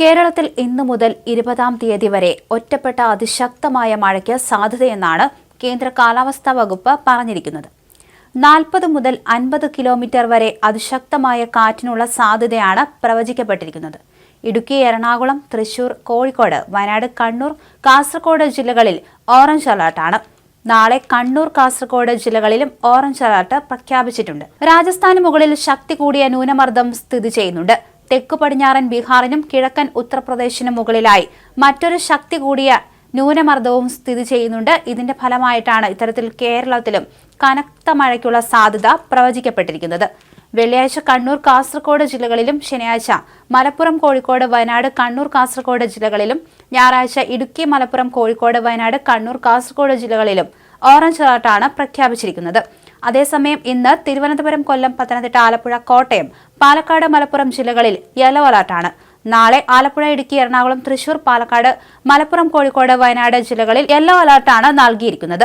കേരളത്തിൽ ഇന്നു മുതൽ ഇരുപതാം തീയതി വരെ ഒറ്റപ്പെട്ട അതിശക്തമായ മഴയ്ക്ക് സാധ്യതയെന്നാണ് കേന്ദ്ര കാലാവസ്ഥാ വകുപ്പ് പറഞ്ഞിരിക്കുന്നത്. നാൽപ്പത് മുതൽ അൻപത് കിലോമീറ്റർ വരെ അതിശക്തമായ കാറ്റിനുള്ള സാധ്യതയാണ് പ്രവചിക്കപ്പെട്ടിരിക്കുന്നത്. ഇടുക്കി എറണാകുളം തൃശൂർ കോഴിക്കോട് വയനാട് കണ്ണൂർ കാസർഗോഡ് ജില്ലകളിൽ ഓറഞ്ച് അലർട്ടാണ് നാളെ കണ്ണൂർ കാസർഗോഡ് ജില്ലകളിലും ഓറഞ്ച് അലർട്ട് പ്രഖ്യാപിച്ചിട്ടുണ്ട്. രാജസ്ഥാന് മുകളിൽ ശക്തി കൂടിയ ന്യൂനമർദ്ദം സ്ഥിതി ചെയ്യുന്നുണ്ട്. തെക്കു പടിഞ്ഞാറൻ ബീഹാറിനും കിഴക്കൻ ഉത്തർപ്രദേശിനും മുകളിലായി മറ്റൊരു ശക്തി കൂടിയ ന്യൂനമർദ്ദവും സ്ഥിതി ചെയ്യുന്നുണ്ട്. ഇതിന്റെ ഫലമായിട്ടാണ് ഇത്തരത്തിൽ കേരളത്തിലും കനത്ത മഴയ്ക്കുള്ള സാധ്യത പ്രവചിക്കപ്പെട്ടിരിക്കുന്നത്. വെള്ളിയാഴ്ച കണ്ണൂർ കാസർഗോഡ് ജില്ലകളിലും ശനിയാഴ്ച മലപ്പുറം കോഴിക്കോട് വയനാട് കണ്ണൂർ കാസർഗോഡ് ജില്ലകളിലും ഞായറാഴ്ച ഇടുക്കി മലപ്പുറം കോഴിക്കോട് വയനാട് കണ്ണൂർ കാസർഗോഡ് ജില്ലകളിലും ഓറഞ്ച് അലർട്ടാണ് പ്രഖ്യാപിച്ചിരിക്കുന്നത്. അതേസമയം ഇന്ന് തിരുവനന്തപുരം കൊല്ലം പത്തനംതിട്ട ആലപ്പുഴ കോട്ടയം പാലക്കാട് മലപ്പുറം ജില്ലകളിൽ യെല്ലോ അലർട്ടാണ്. നാളെ ആലപ്പുഴ ഇടുക്കി എറണാകുളം തൃശൂർ പാലക്കാട് മലപ്പുറം കോഴിക്കോട് വയനാട് ജില്ലകളിൽ യെല്ലോ അലർട്ടാണ് നൽകിയിരിക്കുന്നത്.